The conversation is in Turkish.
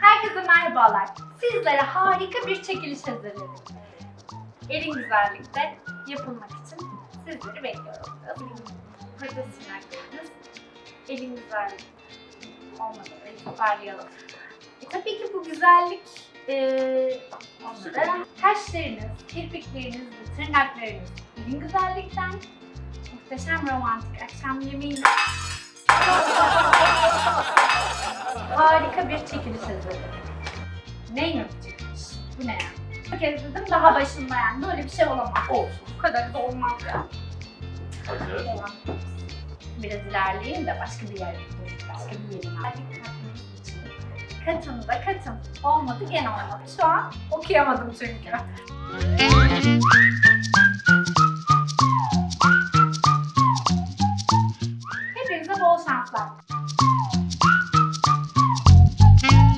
Herkese merhabalar. Sizlere harika bir çekiliş hazırladık. Elin güzellikte yapılmak için sizleri bekliyoruz. Hadi sinirleriniz. Elin güzellik. Elini toparlayalım. E, tabii ki bu güzellik e, onlara kaşlarınız, kirpikleriniz ve tırnaklarınız elin güzellikten muhteşem romantik akşam yemeğini harika bir çekiliş hazırladım. Neymiş çekiliş? Bu ne ya? Bir kez daha başında yani. Böyle bir şey olamaz. Olsun. Bu kadar da olmaz ya. Hazır. Devam. Biraz ilerleyeyim de başka bir yer Başka bir yerim. Katım da katım. Olmadı gene olmadı. Şu an okuyamadım çünkü. Hepinize bol şanslar.